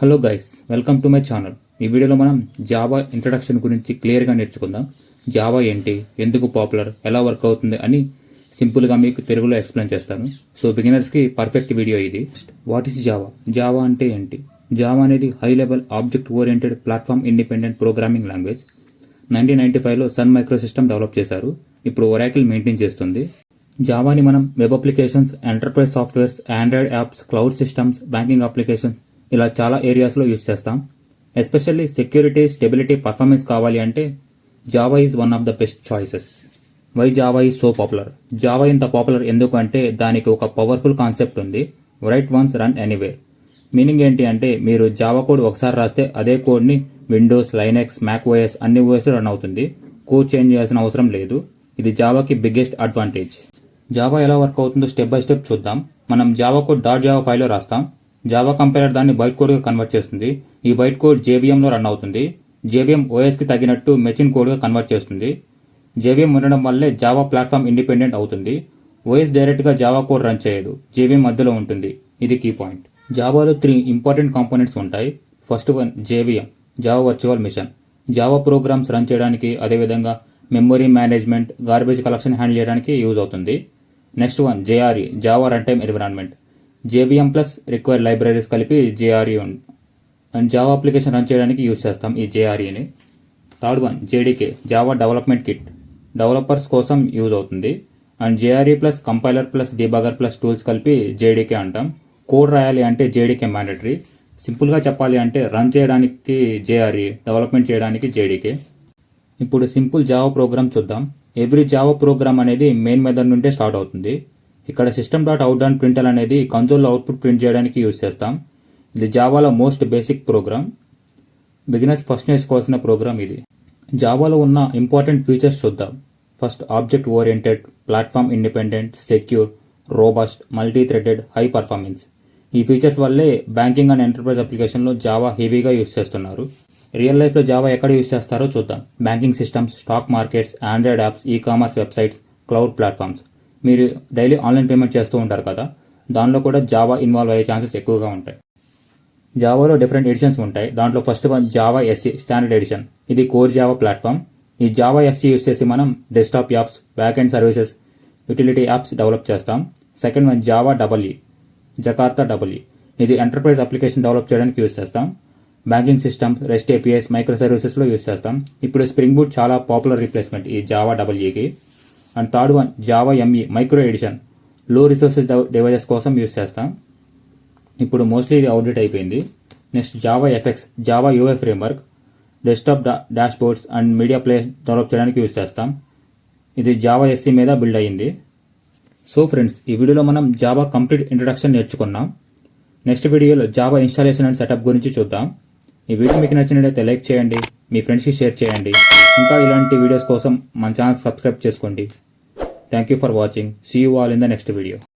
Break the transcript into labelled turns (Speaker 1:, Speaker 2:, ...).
Speaker 1: Hello guys welcome to my channel ఈ వీడియోలో మనం జావా ఇంట్రడక్షన్ గురించి క్లియర్గా నేర్చుకుందాం. జావా ఏంటి? ఎందుకు పాపులర్ ఎలా వర్క్ అవుతుంది? అని సింపుల్గా మీకు తెలుగులో ఎక్స్ప్లెయిన్ చేస్తాను. సో బిగినర్స్కి పర్ఫెక్ట్ వీడియో ఇది. వాట్ ఈస్ జావా జావా అంటే ఏంటి? జావా అనేది high level object oriented platform independent programming language nineteen ninety ఫైవ్లో సన్ మైక్రో సిస్టమ్ డెవలప్ చేశారు. ఇప్పుడు ఒరాకిల్ మెయింటైన్ చేస్తుంది. జావాని మనం web applications enterprise softwares android apps cloud systems banking applications ఇలా చాలా ఏరియాస్లో యూస్ చేస్తాం. ఎస్పెషల్లీ సెక్యూరిటీ స్టెబిలిటీ పర్ఫార్మెన్స్ కావాలి అంటే Java is one of the best choices why Java is so popular Java ఇంత పాపులర్ ఎందుకు అంటే దానికి ఒక పవర్ఫుల్ కాన్సెప్ట్ ఉంది. Write once run anywhere meaning ఏంటి అంటే మీరు జావా కోడ్ ఒకసారి రాస్తే అదే కోడ్ని విండోస్ లైనెక్స్ మ్యాక్ ఓఎస్ అన్ని ఓఎస్లో రన్ అవుతుంది. కోడ్ చేంజ్ చేయాల్సిన అవసరం లేదు. ఇది జావాకి బిగ్గెస్ట్ అడ్వాంటేజ్ జావా ఎలా వర్క్ అవుతుందో స్టెప్ బై స్టెప్ చూద్దాం. మనం జావా కోడ్ డాట్ జావా ఫైల్లో రాస్తాం. జావా కంపైలర్ దాన్ని బైట్ కోడ్గా కన్వర్ట్ చేస్తుంది. ఈ బైట్ కోడ్ జేవిఎంలో రన్ అవుతుంది. జేవిఎం ఓఎస్కి తగినట్టు మెషిన్ కోడ్గా కన్వర్ట్ చేస్తుంది. జేవిఎం ఉండడం వల్లే జావా ప్లాట్ఫామ్ ఇండిపెండెంట్ అవుతుంది. ఓఎస్ డైరెక్ట్గా జావా కోడ్ రన్ చేయదు. జేవిఎం మధ్యలో ఉంటుంది. ఇది కీ పాయింట్ జావాలో త్రీ ఇంపార్టెంట్ కాంపోనెంట్స్ ఉంటాయి. First one JVM Java virtual machine Java programs run చేయడానికి అదేవిధంగా memory management garbage collection handle చేయడానికి యూజ్ అవుతుంది. Next one JRE Java run time environment JVM plus require libraries కలిపి JRE and Java application run చేయడానికి use చేస్తాం ఈ జేఆర్ఈని. Third one JDK Java development kit. Developers కోసం use అవుతుంది. And JRE plus compiler plus debugger plus tools కలిపి JDK అంటాం. Code రాయాలి అంటే జేడీకే మ్యాండటరీ. సింపుల్గా చెప్పాలి అంటే రన్ చేయడానికి జేఆర్ఈ డెవలప్మెంట్ చేయడానికి జేడీకే. ఇప్పుడు సింపుల్ జావా ప్రోగ్రామ్ చూద్దాం. ఎవ్రీ జావా ప్రోగ్రామ్ అనేది మెయిన్ మెథడ్ నుండే స్టార్ట్ అవుతుంది. ఇక్కడ system dot out dot printer అనేది కన్సోల్లో అవుట్పుట్ ప్రింట్ చేయడానికి యూజ్ చేస్తాం. ఇది జావాలో most basic program beginners first నేర్చుకోవాల్సిన ప్రోగ్రామ్ ఇది. జావాలో ఉన్న ఇంపార్టెంట్ ఫీచర్స్ చూద్దాం. First object oriented platform independent secure robust multi threaded high performance ఈ ఫీచర్స్ వల్లే బ్యాంకింగ్ అండ్ ఎంటర్ప్రైజ్ అప్లికేషన్లో జావా హెవీగా యూస్ చేస్తున్నారు. రియల్ లైఫ్లో జావా ఎక్కడ యూస్ చేస్తారో చూద్దాం. Banking systems stock markets android apps e commerce websites cloud platforms మీరు డైలీ ఆన్లైన్ పేమెంట్ చేస్తూ ఉంటారు కదా దానిలో కూడా జావా ఇన్వాల్వ్ అయ్యే ఛాన్సెస్ ఎక్కువగా ఉంటాయి. జావాలో డిఫరెంట్ ఎడిషన్స్ ఉంటాయి. దాంట్లో first one Java SE standard edition. ఇది కోర్ జావా ప్లాట్ఫామ్. ఈ జావా ఎస్సీ యూస్ చేసి మనం desktop apps back end services utility apps develop చేస్తాం. Second one Java double E Jakarta double E ఇది ఎంటర్ప్రైజ్ అప్లికేషన్ డెవలప్ చేయడానికి use చేస్తాం. Banking system rest APIs micro సర్వీసెస్లో use చేస్తాం. ఇప్పుడు స్ప్రింగ్ బూట్ చాలా పాపులర్ రీప్లేస్మెంట్ ఈ జావా డబల్ ఈకి. And third one Java ME micro edition. Low resources devices కోసం యూస్ చేస్తాం. ఇప్పుడు మోస్ట్లీ ఇది అవుట్డేట్ అయిపోయింది. Next Java FX Java UI framework desktop dashboards and media plays develop చేయడానికి use చేస్తాం. ఇది జావా ఎస్సీ మీద బిల్డ్ అయ్యింది. సో ఫ్రెండ్స్ ఈ వీడియోలో మనం జావా కంప్లీట్ ఇంట్రడక్షన్ నేర్చుకున్నాం. నెక్స్ట్ వీడియోలో జావా ఇన్స్టాలేషన్ అండ్ సెటప్ గురించి చూద్దాం. ఈ వీడియో మీకు నచ్చినట్లయితే లైక్ చేయండి. మీ ఫ్రెండ్స్కి షేర్ చేయండి. ఇంకా ఇలాంటి వీడియోస్ కోసం మన ఛానల్ సబ్స్క్రైబ్ చేసుకోండి. Thank you for watching see you all in the next video